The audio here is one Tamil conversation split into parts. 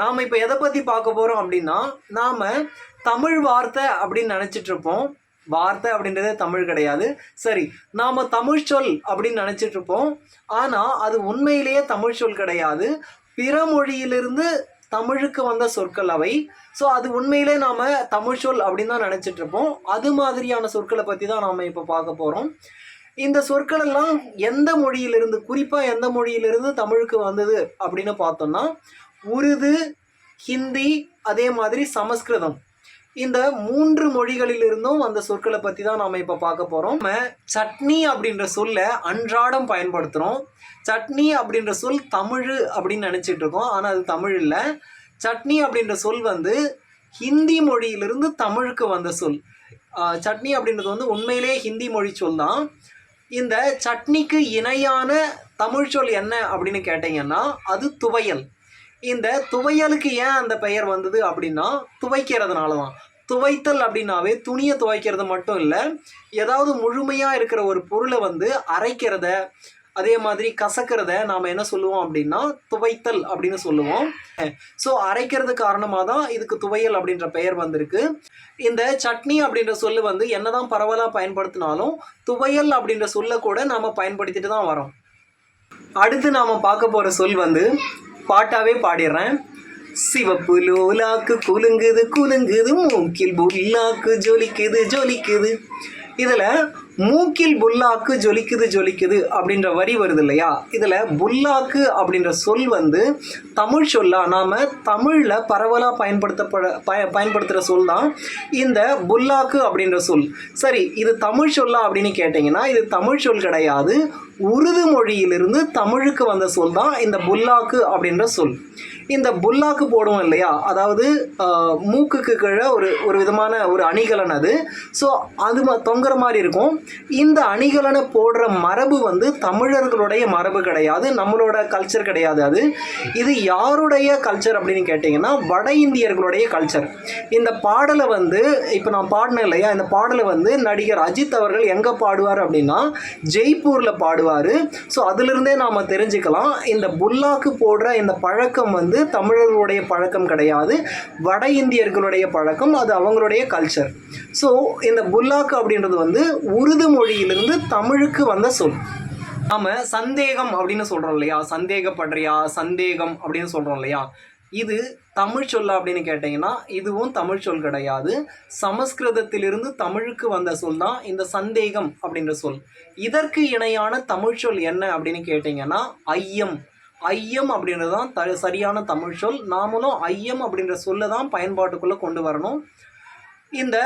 நாம் இப்போ எதை பற்றி பார்க்க போகிறோம் அப்படின்னா நாம் தமிழ் வார்த்தை அப்படின்னு நினச்சிட்டு இருப்போம். வார்த்தை அப்படின்றதே தமிழ் கிடையாது. சரி நாம் தமிழ் சொல் அப்படின்னு நினச்சிட்டு இருப்போம். ஆனால் அது உண்மையிலேயே தமிழ் சொல் கிடையாது. பிற மொழியிலிருந்து தமிழுக்கு வந்த சொற்கள் அவை. ஸோ அது உண்மையிலே நாம் தமிழ் சொல் அப்படின்னு தான் நினச்சிட்டு இருப்போம். அது மாதிரியான சொற்களை பற்றி தான் நாம் இப்போ பார்க்க போகிறோம் இந்த சொற்கள் எல்லாம் எந்த மொழியிலிருந்து குறிப்பாக எந்த மொழியிலிருந்து தமிழுக்கு வந்தது அப்படின்னு பார்த்தோம்னா உருது ஹிந்தி அதே மாதிரி சமஸ்கிருதம். இந்த மூன்று மொழிகளிலிருந்தும் அந்த சொற்களை பற்றி தான் நாம் இப்போ பார்க்க போகிறோம் நம்ம சட்னி அப்படின்ற சொல்லை அன்றாடம் பயன்படுத்துகிறோம் சட்னி அப்படின்ற சொல் தமிழ் அப்படின்னு நினச்சிட்டு இருக்கோம். ஆனால் அது தமிழ் இல்லை. சட்னி அப்படின்ற சொல் வந்து ஹிந்தி மொழியிலிருந்து தமிழுக்கு வந்த சொல். சட்னி அப்படின்றது வந்து உண்மையிலேயே ஹிந்தி மொழி சொல் தான். இந்த சட்னிக்கு இணையான தமிழ் சொல் என்ன அப்படின்னு கேட்டிங்கன்னா அது துவையல். இந்த துவையலுக்கு ஏன் அந்த பெயர் வந்தது அப்படின்னா துவைக்கிறதுனால தான் துவைத்தல் அப்படின்னாவே துணியை துவைக்கிறது மட்டும் இல்லை ஏதாவது முழுமையாக இருக்கிற ஒரு பொருளை வந்து அரைக்கிறத அதே மாதிரி கசக்கிறத நாம் என்ன சொல்லுவோம் அப்படின்னா துவைத்தல் அப்படின்னு சொல்லுவோம். ஸோ அரைக்கிறது காரணமாக தான் இதுக்கு துவையல் அப்படின்ற பெயர் வந்திருக்கு. இந்த சட்னி அப்படின்ற சொல்லு வந்து என்னதான் பரவலாக பயன்படுத்தினாலும் துவையல் அப்படின்ற சொல்லை கூட நாம் பயன்படுத்திட்டு தான் வரோம். அடுத்து நாம் பார்க்க போகிற சொல் வந்து பாட்டாவே பாடிடுறேன். சிவப்பு லோலாக்கு குலுங்குது குலுங்குது மூக்கில் புல்லாக்கு ஜொலிக்குது ஜொலிக்குது. இதில் மூக்கில் புல்லாக்கு ஜொலிக்குது ஜொலிக்குது அப்படின்ற வரி வருது இல்லையா இதில் புல்லாக்கு அப்படின்ற சொல் வந்து தமிழ் சொல்லா நாம் தமிழில் பரவலாக பயன்படுத்தப்பட பய பயன்படுத்துகிற சொல் தான் இந்த புல்லாக்கு அப்படின்ற சொல். சரி இது தமிழ் சொல்லா அப்படின்னு கேட்டிங்கன்னா இது தமிழ் சொல் கிடையாது. உருது மொழியிலிருந்து தமிழுக்கு வந்த சொல் தான் இந்த புல்லாக்கு அப்படின்ற சொல். இந்த புல்லாக்கு போடுவோம் இல்லையா? அதாவது மூக்குக்கு கீழே ஒரு ஒரு விதமான ஒரு அணிகலன் அது. ஸோ அது தொங்குற மாதிரி இருக்கும். இந்த அணிகலனை போடுற மரபு வந்து தமிழர்களுடைய மரபு கிடையாது நம்மளோட கல்ச்சர் கிடையாது அது. இது யாருடைய கல்ச்சர் அப்படின்னு கேட்டிங்கன்னா வட இந்தியர்களுடைய கல்ச்சர் இந்த பாடலை வந்து இப்போ நான் பாடினேன் இல்லையா இந்த பாடலை வந்து நடிகர் அஜித் அவர்கள் எங்கே பாடுவார் அப்படின்னா ஜெய்ப்பூரில் பாடுவார். ஸோ அதிலிருந்தே நாம் தெரிஞ்சுக்கலாம் இந்த புல்லாக்கு போடுற இந்த பழக்கம் வந்து தமிழர்களுடைய பழக்கம் கிடையாது வட இந்தியர்களுடைய பழக்கம் அது அவங்களுடைய கல்ச்சர் ஸோ இந்த புல்லாக்கு அப்படின்றது வந்து உருது மொழியிலிருந்து தமிழுக்கு வந்த சொல். நாம சந்தேகம் அப்படின்னு சொல்கிறோம் இல்லையா? சந்தேகப்படுறியா? சந்தேகம் அப்படின்னு சொல்கிறோம் இல்லையா? இது தமிழ் சொல்லா அப்படின்னு கேட்டிங்கன்னா இதுவும் தமிழ் சொல் கிடையாது. சமஸ்கிருதத்திலிருந்து தமிழுக்கு வந்த சொல் தான் இந்த சந்தேகம் அப்படின்ற சொல். இதற்கு இணையான தமிழ் சொல் என்ன அப்படின்னு கேட்டிங்கன்னா ஐயம். ஐயம் அப்படின்றது தான் த சரியான தமிழ் சொல். நாமளும் ஐயம் அப்படின்ற சொல்லை தான் பயன்பாட்டுக்குள்ளே கொண்டு வரணும். இந்த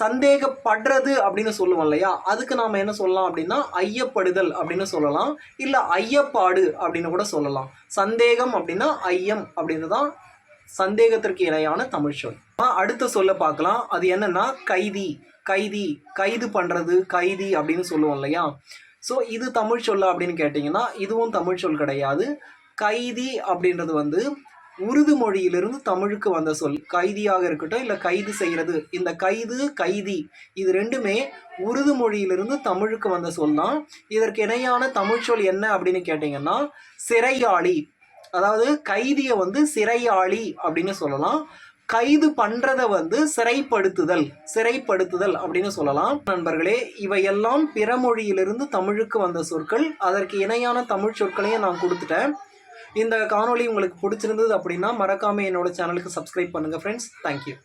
சந்தேகப்படுறது அப்படின்னு சொல்லுவோம் இல்லையா? அதுக்கு நாம் என்ன சொல்லலாம் அப்படின்னா ஐயப்படுதல் அப்படின்னு சொல்லலாம். இல்லை ஐயப்பாடு அப்படின்னு கூட சொல்லலாம். சந்தேகம் அப்படின்னா ஐயம் அப்படின்றது தான் சந்தேகத்திற்கு இணையான தமிழ் சொல். அடுத்த சொல்ல பார்க்கலாம். அது என்னன்னா கைதி கைதி கைது பண்ணுறது கைதி அப்படின்னு சொல்லுவோம் இல்லையா? ஸோ இது தமிழ் சொல் அப்படின்னு கேட்டிங்கன்னா இதுவும் தமிழ் சொல் கிடையாது. கைதி அப்படின்றது வந்து உருது மொழியிலிருந்து தமிழுக்கு வந்த சொல். கைதியாக இருக்கட்டும் இல்லை கைது செய்கிறது இந்த கைது கைதி இது ரெண்டுமே உருது மொழியிலிருந்து தமிழுக்கு வந்த சொல் தான் இதற்கு இணையான தமிழ் சொல் என்ன அப்படின்னு கேட்டிங்கன்னா சிறையாளி. அதாவது கைதியை வந்து சிறையாளி அப்படின்னு சொல்லலாம். கைது பண்றத வந்து சிறைப்படுத்துதல் சிறைப்படுத்துதல் அப்படின்னு சொல்லலாம். நண்பர்களே இவையெல்லாம் பிற மொழியிலிருந்து தமிழுக்கு வந்த சொற்கள். அதற்கு இணையான தமிழ் சொற்களையும் நான் கொடுத்துட்டேன். இந்த காணொளி உங்களுக்கு பிடிச்சிருந்தது அப்படின்னா மறக்காமல் என்னோட சேனலுக்கு சப்ஸ்கிரைப் பண்ணுங்கள் ஃப்ரெண்ட்ஸ் தேங்க்யூ